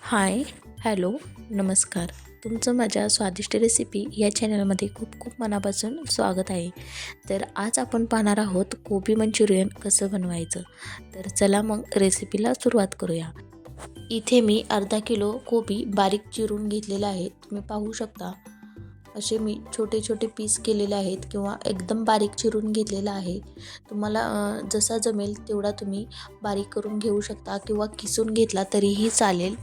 Hi hello नमस्कार. तुमचं माझ्या स्वादिष्ट रेसिपी या चॅनलमध्ये खूप खूप मनापासून स्वागत आहे. तर आज आपण पाहणार आहोत कोबी मंचुरियन कसं बनवायचं. तर चला मग रेसिपीला सुरुवात करूया. इथे मी अर्धा किलो कोबी बारीक चिरून घेतलेला आहे. तुम्ही पाहू शकता. असे मी छोटे छोटे पीस केलेले आहेत किंवा एकदम बारीक चिरून घेतलेला आहे. तुम्हाला जसा जमेल तेवढा तुम्ही बारीक करून घेऊ शकता किंवा किसून घेतला तरीही चालेल.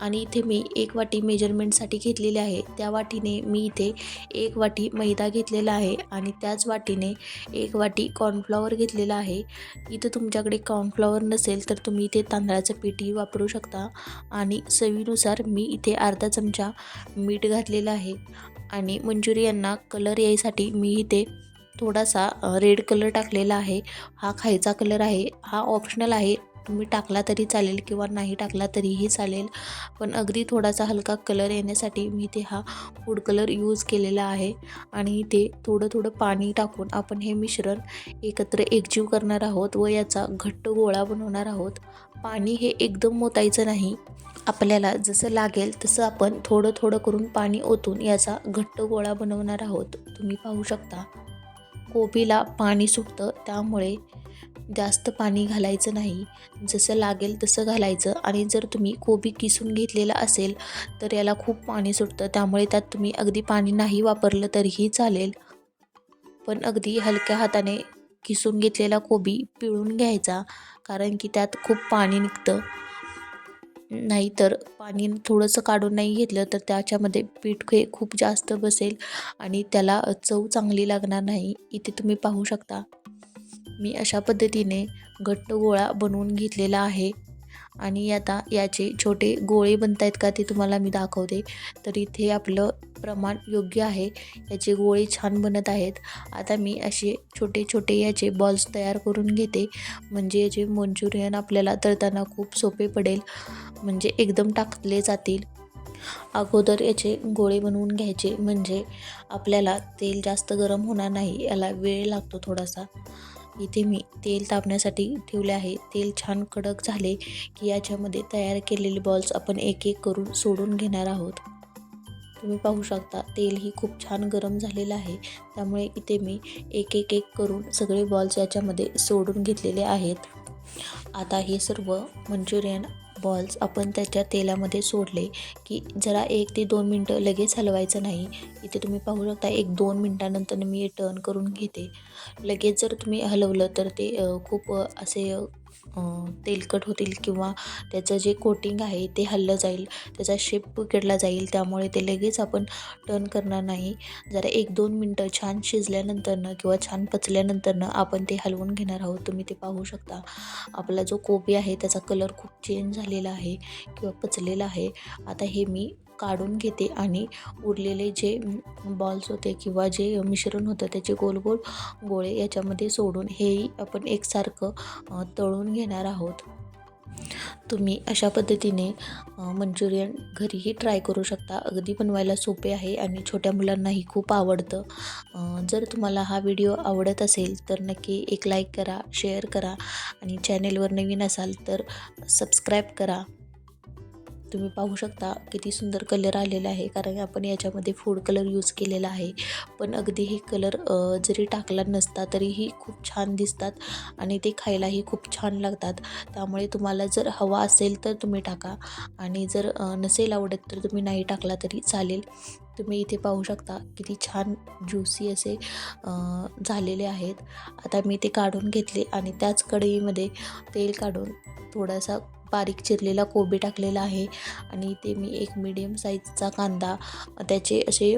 आणि इथे मी एक वाटी मेजरमेंटसाठी घेतलेली आहे. त्या वाटीने मी इथे एक वाटी मैदा घेतलेला आहे आणि त्याच वाटीने एक वाटी कॉर्नफ्लॉवर घेतलेला आहे. इथं तुमच्याकडे कॉर्नफ्लॉवर नसेल तर तुम्ही इथे तांदळाचं पीठही वापरू शकता. आणि चवीनुसार मी इथे अर्धा चमचा मीठ घातलेलं आहे. आणि मंचुरियनना कलर यायसाठी मी इथे थोडासा रेड कलर टाकलेला आहे. हा खायचा कलर आहे. हा ऑप्शनल आहे. तुम्ही टाकला तरी चालेल किंवा नाही टाकला तरीही चालेल. पण अगदी थोडासा हलका कलर येण्यासाठी मी ते हा फूड कलर यूज केलेला आहे. आणि ते थोडं थोडं पाणी टाकून आपण हे मिश्रण एकत्र एकजीव करणार आहोत व याचा घट्ट गोळा बनवणार आहोत. पाणी हे एकदम मोतायचं नाही. आपल्याला जसं लागेल तसं आपण थोडं थोडं करून पाणी ओतून याचा घट्ट गोळा बनवणार आहोत. तुम्ही पाहू शकता. कोबीला पाणी सुटतं त्यामुळे जास्त पाणी घालायचं नाही. जसं लागेल तसं घालायचं आणि जर तुम्ही कोबी किसून घेतलेला असेल तर याला खूप पाणी सुटतं. त्यामुळे त्यात तुम्ही अगदी पाणी नाही वापरलं तरीही चालेल. पण अगदी हलक्या हाताने किसून घेतलेला कोबी पिळून घ्यायचा कारण की त्यात खूप पाणी निघतं. नाहीतर पाणी थोडंसं काढून नाही घेतलं तर त्याच्यामध्ये पीठ हे खूप जास्त बसेल आणि त्याला चव चांगली लागणार नाही. इथे तुम्ही पाहू शकता. मी अशा पद्धतीने घट्ट गोळा बनवून घेतलेला आहे. आणि आता याचे छोटे गोळे बनत आहेत का ते तुम्हाला मी दाखवते. तर इथे आपलं प्रमाण योग्य आहे. याचे गोळे छान बनत आहेत. आता मी असे छोटे छोटे याचे बॉल्स तयार करून घेते. म्हणजे याचे मंचुरियन आपल्याला तळताना खूप सोपे पडेल. म्हणजे एकदम टाकले जातील. अगोदर याचे गोळे बनवून घ्यायचे. म्हणजे आपल्याला तेल जास्त गरम होणार नाही. याला वेळ लागतो थोडासा. इथे मी तेल तापण्यासाठी ठेवले आहे. तेल छान कडक झाले की याच्यामध्ये तयार केलेले बॉल्स आपण एक एक करून सोडून घेणार आहोत. तुम्ही पाहू शकता तेलही खूप छान गरम झालेलं आहे. त्यामुळे इथे मी एक एक एक करून सगळे बॉल्स याच्यामध्ये सोडून घेतलेले आहेत. आता हे सर्व मंचुरियन बॉल्स आपण त्याच्या तेलामध्ये सोडले की जरा एक ते दोन मिनटं लगेच हलवायचं नाही. इथे तुम्ही पाहू शकता एक दोन मिनटानंतर मी टर्न करून घेते. लगेच जर तुम्ही हलवलं तर ते खूप असे तेलकट होतील किंवा त्याचं जे कोटिंग आहे ते हल्लं जाईल त्याचा शेप बिघडला जाईल त्यामुळे ते लगेच आपण टर्न करणार नाही. जरा एक दोन मिनटं छान शिजल्यानंतरनं किंवा छान पचल्यानंतरनं आपण ते हलवून घेणार आहोत. तुम्ही ते पाहू शकता. आपला जो कोबी आहे त्याचा कलर खूप चेंज झालेला आहे किंवा पचलेला आहे. आता हे मी काढून घेते आणि उरलेले जे बॉल्स होते किंवा जे मिश्रण होतं त्याचे गोल गोल गोळे याच्यामध्ये सोडून हेही आपण एकसारखं तळून घेणार आहोत. तुम्ही अशा पद्धतीने मंचुरियन घरीही ट्राय करू शकता. अगदी बनवायला सोपे आहे आणि छोट्या मुलांनाही खूप आवडतं. जर तुम्हाला हा व्हिडिओ आवडत असेल तर नक्की एक लाईक करा शेअर करा आणि चॅनेलवर नवीन असाल तर सबस्क्राईब करा. तुम्ही पाहू शकता किती सुंदर कलर आलेला आहे कारण आपण याच्यामध्ये फूड कलर यूज केलेला आहे. पण अगदी हे कलर जरी टाकला नसता तरीही खूप छान दिसतात आणि ते खायलाही खूप छान लागतात. त्यामुळे तुम्हाला जर हवा असेल तर तुम्ही टाका आणि जर नसेल आवडत तर तुम्ही नाही टाकला तरी चालेल. तुम्ही इथे पाहू शकता किती छान ज्युसी असे झालेले आहेत. आता मी ते काढून घेतले आणि त्याच कढईमध्ये तेल काढून थोडासा बारीक चिरलेला कोबी टाकलेला आहे आणि ते मी एक मीडियम साईजचा कांदा त्याचे असे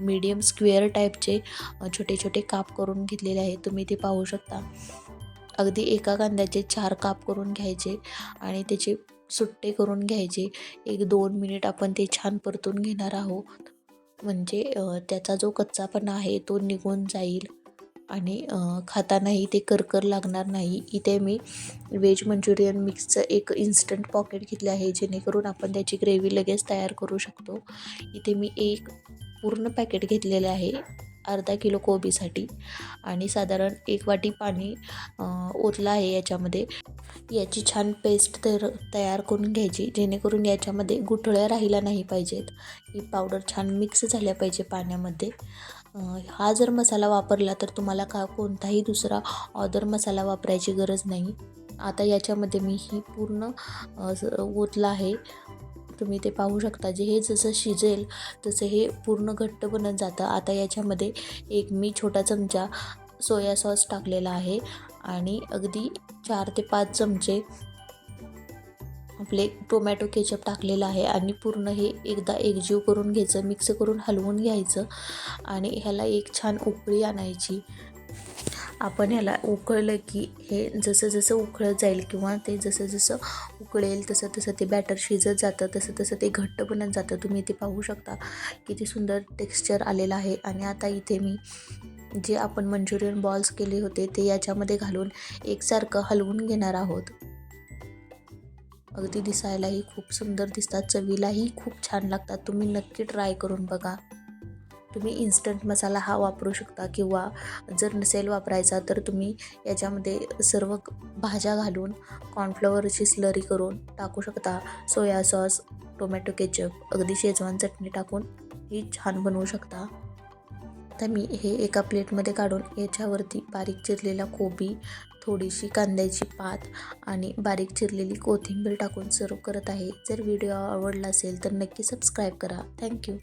मीडियम स्क्वेअर टाईपचे छोटे छोटे काप करून घेतलेले आहे. तुम्ही ते पाहू शकता. अगदी एका कांद्याचे चार काप करून घ्यायचे आणि त्याचे सुट्टे करून घ्यायचे. एक दोन मिनिट आपण ते छान परतून घेणार आहोत. म्हणजे त्याचा जो कच्चापणा आहे तो निघून जाईल. आणि खातानाही ते करकर लागणार नाही. इथे मी व्हेज मंचुरियन मिक्सचं एक इन्स्टंट पॉकेट घेतले आहे जेणेकरून आपण त्याची ग्रेव्ही लगेच तयार करू शकतो. इथे मी एक पूर्ण पॅकेट घेतलेले आहे अर्धा किलो कोबीसाठी. आणि साधारण एक वाटी पाणी ओतलं आहे याच्यामध्ये. याची छान पेस्ट तर तयार करून घ्यायची जेणेकरून याच्यामध्ये गुठळ्या राहिल्या नाही पाहिजेत. ही पावडर छान मिक्स झाल्या पाहिजे पाण्यामध्ये. हा जर मसाला वापरला तर तुम्हाला का कोणताही दुसरा ऑदर मसाला वापरायची गरज नाही. आता याच्यामध्ये मी ही पूर्ण अ, ओतलं आहे. तुम्ही ते पाहू शकता जे हे जसं शिजेल तसं हे पूर्ण घट्ट बनत जातं. आता याच्यामध्ये एक मी छोटा चमचा सोया सॉस टाकलेला आहे. आणि अगदी चार ते पाच चमचे आपले टोमॅटो केचप टाकलेलं आहे आणि पूर्ण हे एकदा एकजीव करून घ्यायचं मिक्स करून हलवून घ्यायचं आणि ह्याला एक छान उकळी आणायची. आपण ह्याला उकळलं की हे जसं जसं उकळत जाईल किंवा ते जसं जसं उकळेल तसं तसं ते बॅटर शिजत जातं तसं तसं ते घट्ट बनत जातं. तुम्ही ते पाहू शकता किती सुंदर टेक्स्चर आलेलं आहे आणि आता इथे मी जे आपण मंचुरियन बॉल्स केले होते ते याच्यामध्ये घालून एकसारखं हलवून घेणार आहोत. अगदी दिसायलाही खूप सुंदर दिसतात. चवीलाही खूप छान लागतात. तुम्ही नक्की ट्राय करून बघा. तुम्ही इन्स्टंट मसाला हा वापरू शकता किंवा जर नसेल वापरायचा तर तुम्ही याच्यामध्ये सर्व भाज्या घालून कॉर्नफ्लॉवरची स्लरी करून टाकू शकता. सोया सॉस टोमॅटो केचप अगदी शेजवान चटणी टाकून ही छान बनवू शकता. आता मी हे एका प्लेटमध्ये काढून याच्यावरती बारीक चिरलेला कोबी थोडीशी कांद्याची पात आणि बारीक चिरलेली कोथिंबीर टाकून सर्व करत आहे. जर व्हिडिओ आवडला असेल तर नक्की सबस्क्राईब करा. थँक्यू